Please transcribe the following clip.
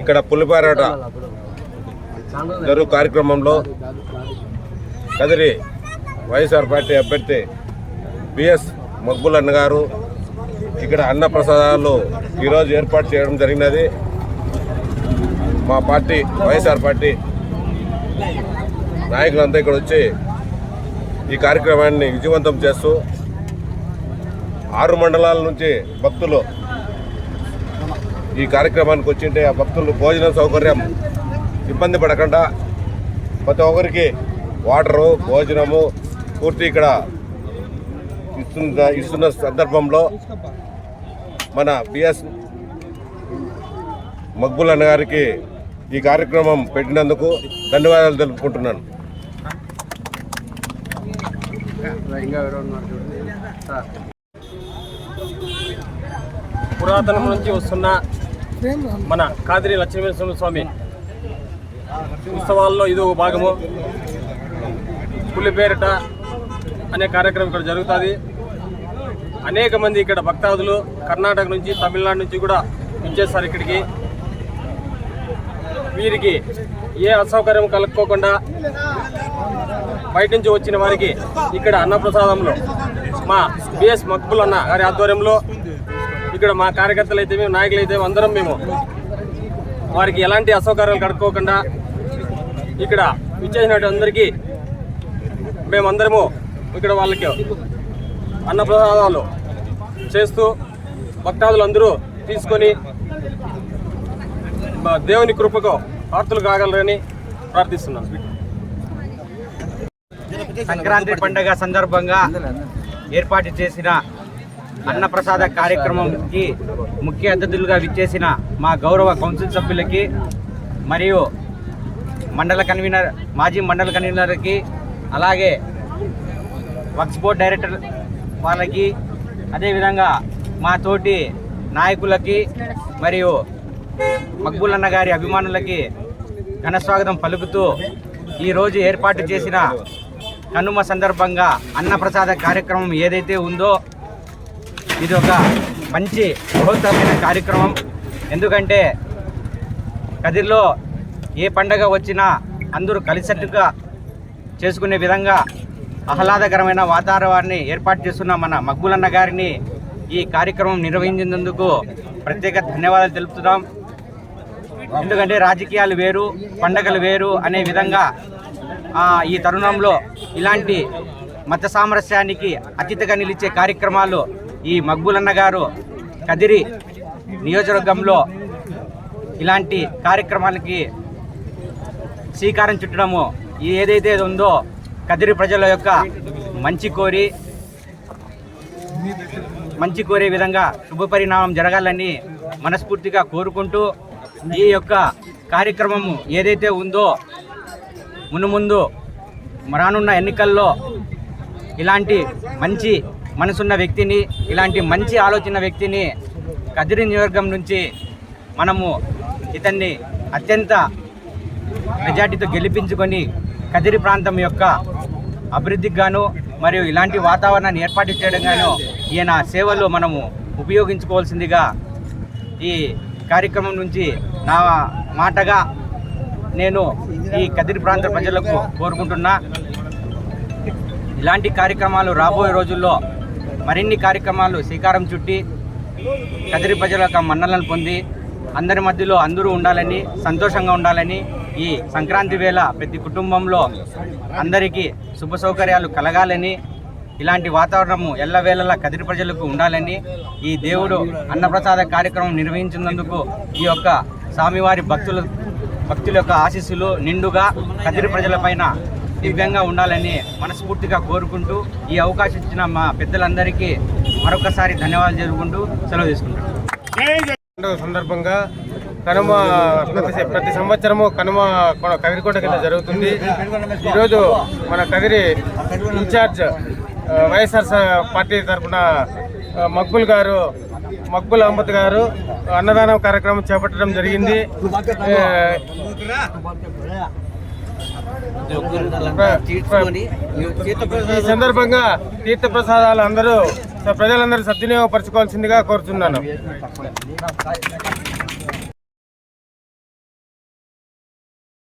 ఇక్కడ పులిపారాట జరుగు కార్యక్రమంలో కదిరి వైఎస్ఆర్ పార్టీ అభ్యర్థి బిఎస్ మక్బుల్ అన్న గారు ఇక్కడ అన్న ప్రసాదాలు ఈరోజు ఏర్పాటు చేయడం జరిగినది. మా పార్టీ వైఎస్ఆర్ పార్టీ నాయకులంతా ఇక్కడ వచ్చి ఈ కార్యక్రమాన్ని విజయవంతం చేస్తూ ఆరు మండలాల నుంచి భక్తులు ఈ కార్యక్రమానికి వచ్చింటే ఆ భక్తులు భోజన సౌకర్యం ఇబ్బంది పడకుండా ప్రతి ఒక్కరికి వాటరు భోజనము పూర్తి ఇక్కడ ఇస్తున్న ఇస్తున్న సందర్భంలో మన బిఎస్ మక్బుల్ అన్న గారికి ఈ కార్యక్రమం పెట్టినందుకు ధన్యవాదాలు తెలుపుకుంటున్నాను. పురాతనం నుంచి వస్తున్న మన కాదిరి లక్ష్మీనరసింహ స్వామి ఉత్సవాల్లో ఇది ఒక భాగము పులిపేరట అనే కార్యక్రమం ఇక్కడ జరుగుతుంది. అనేక మంది ఇక్కడ భక్తాదులు కర్ణాటక నుంచి తమిళనాడు నుంచి కూడా వచ్చేస్తారు ఇక్కడికి. వీరికి ఏ అసౌకర్యం కలుక్కోకుండా బయట నుంచి వచ్చిన వారికి ఇక్కడ అన్నప్రసాదంలో మా బిఎస్ మక్బుల్ అన్న గారి ఆధ్వర్యంలో ఇక్కడ మా కార్యకర్తలు అయితే మేము నాయకులు అయితే అందరం మేము. వారికి ఎలాంటి అసౌకర్యాలు కడుక్కోకుండా ఇక్కడ ఇచ్చేసినట్టు అందరికీ మేమందరము ఇక్కడ వాళ్ళకి అన్నప్రసాదాలు చేస్తూ భక్తాదులు అందరూ తీసుకొని మా దేవుని కృపకు ఆర్తులు కాగలరని ప్రార్థిస్తున్నాను సంక్రాంతి పండుగ సందర్భంగా ఏర్పాటు చేసిన అన్నప్రసాద కార్యక్రమంకి ముఖ్య అతిథులుగా విచ్చేసిన మా గౌరవ కౌన్సిల్ సభ్యులకి మరియు మండల కన్వీనర్ మాజీ మండల కన్వీనర్కి అలాగే వక్స్ బోర్డ్ డైరెక్టర్ వాళ్ళకి అదేవిధంగా మా తోటి నాయకులకి మరియు మక్బుల్ అన్న గారి అభిమానులకి ఘనస్వాగతం పలుకుతూ ఈరోజు ఏర్పాటు చేసిన కనుమ సందర్భంగా అన్నప్రసాద కార్యక్రమం ఏదైతే ఉందో ఇది ఒక మంచి బృహత్తరమైన కార్యక్రమం. ఎందుకంటే కదిర్లో ఏ పండగ వచ్చినా అందరూ కలిసట్టుగా చేసుకునే విధంగా ఆహ్లాదకరమైన వాతావరణాన్ని ఏర్పాటు చేస్తున్న మన మగ్గులన్న గారిని ఈ కార్యక్రమం నిర్వహించినందుకు ప్రత్యేక ధన్యవాదాలు తెలుపుతున్నాం. ఎందుకంటే రాజకీయాలు వేరు పండగలు వేరు అనే విధంగా ఈ తరుణంలో ఇలాంటి మత సామరస్యానికి అతిథిగా నిలిచే కార్యక్రమాలు ఈ మక్బులన్న గారు కదిరి నియోజకవర్గంలో ఇలాంటి కార్యక్రమాలకి శ్రీకారం చుట్టడము ఇది ఏదైతే ఉందో కదిరి ప్రజల యొక్క మంచి కోరి మంచి కోరే విధంగా శుభ పరిణామం జరగాలని మనస్ఫూర్తిగా కోరుకుంటూ ఈ యొక్క కార్యక్రమము ఏదైతే ఉందో మునుముందు రానున్న ఎన్నికల్లో ఇలాంటి మంచి మనసున్న వ్యక్తిని ఇలాంటి మంచి ఆలోచన వ్యక్తిని కదిరి నియోజకవర్గం నుంచి మనము ఇతన్ని అత్యంత మెజార్టీతో గెలిపించుకొని కదిరి ప్రాంతం యొక్క అభివృద్ధికి గాను మరియు ఇలాంటి వాతావరణాన్ని ఏర్పాటు చేయడం గాను ఈయన సేవలు మనము ఉపయోగించుకోవాల్సిందిగా ఈ కార్యక్రమం నుంచి నా మాటగా నేను ఈ కదిరి ప్రాంత ప్రజలకు కోరుకుంటున్నా. ఇలాంటి కార్యక్రమాలు రాబోయే రోజుల్లో మరిన్ని కార్యక్రమాలు శ్రీకారం చుట్టి కదిరి ప్రజల యొక్క మన్నలను పొంది అందరి మధ్యలో అందరూ ఉండాలని సంతోషంగా ఉండాలని ఈ సంక్రాంతి వేళ ప్రతి కుటుంబంలో అందరికీ శుభ సౌకర్యాలు కలగాలని ఇలాంటి వాతావరణము ఎల్లవేళలా కదిరి ప్రజలకు ఉండాలని ఈ దేవుడు అన్నప్రసాద కార్యక్రమం నిర్వహించినందుకు ఈ యొక్క స్వామివారి భక్తుల భక్తుల యొక్క ఆశీస్సులు నిండుగా కదిరి ప్రజలపైన దివ్యంగా ఉండాలని మనస్ఫూర్తిగా కోరుకుంటూ ఈ అవకాశం ఇచ్చిన మా పెద్దలందరికీ మరొకసారి ధన్యవాదాలు జరుపుకుంటూ సెలవు తీసుకుంటాను సందర్భంగా కనుమ ప్రతి ప్రతి సంవత్సరము కనుమ కదిరికోట కింద జరుగుతుంది. ఈరోజు మన కదిరి ఇన్ఛార్జ్ వైఎస్ఆర్ పార్టీ తరఫున మక్బుల్ గారు మక్బుల్ అహ్మద్ గారు అన్నదానం కార్యక్రమం చేపట్టడం జరిగింది. ఈ సందర్భంగా తీర్థ ప్రసాదాలు అందరూ ప్రజలందరూ సద్వినియోగపరచుకోవాల్సిందిగా కోరుతున్నాను